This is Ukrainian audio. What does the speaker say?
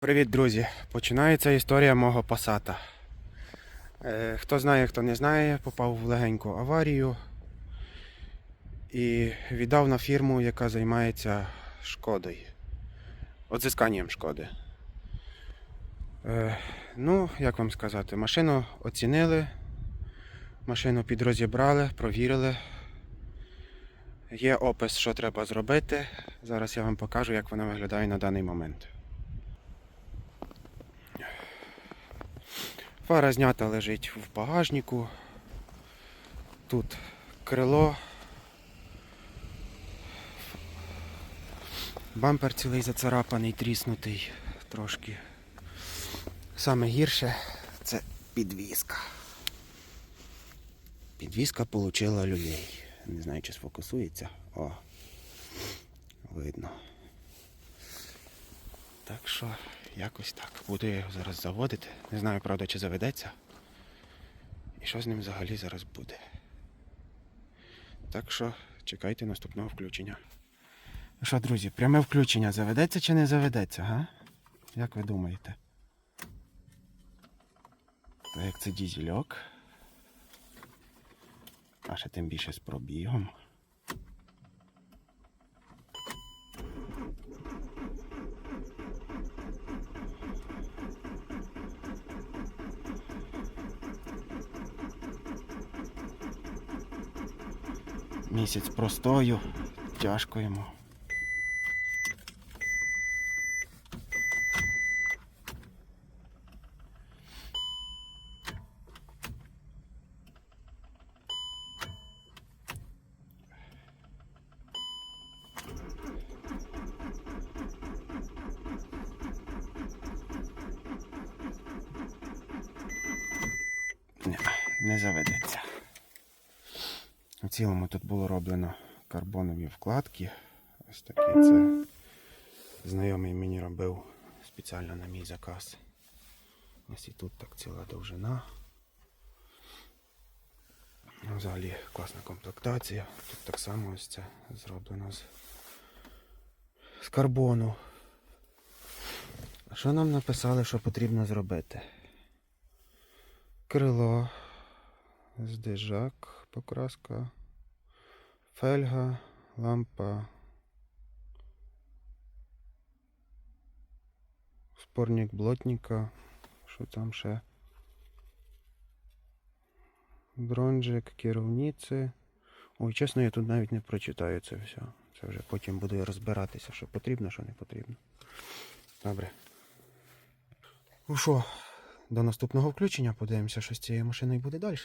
Привіт, друзі! Починається історія мого пасата. Е, хто знає, хто не знає, попав в легеньку аварію і віддав на фірму, яка займається шкодою. Одзисканням шкоди. Е, ну, як вам сказати, машину оцінили, машину підрозібрали, провірили. Є опис, що треба зробити. Зараз я вам покажу, як вона виглядає на даний момент. Фара знята лежить в багажнику. Тут крило. Бампер цілий зацарапаний, тріснутий трошки. Саме гірше це підвізка. Підвізка получила люлей. Не знаю, чи сфокусується. О, видно. Так що, якось так. Буду я його зараз заводити. Не знаю, правда, чи заведеться. І що з ним взагалі зараз буде. Так що чекайте наступного включення. Ну що, друзі, пряме включення заведеться чи не заведеться, га? Як ви думаєте? Як це дізельок. А ще тим більше з пробігом. Місяць простою, тяжко йому. Не, не заведеться. У цілому тут було роблено карбонові вкладки. Ось такий це знайомий мені робив спеціально на мій заказ. Ось і тут так ціла довжина. Ну, Взагалі класна комплектація. Тут так само ось це зроблено з, з карбону. Що нам написали, що потрібно зробити? Крило, здижак, покраска, фельга, лампа, спорник блотника, що там ще? Бронжик, керівниці. Ой, чесно, я тут навіть не прочитаю це все. Це вже потім буду розбиратися, що потрібно, що не потрібно. Добре. Ну що, до наступного включення подивимося, що з цією машиною буде далі.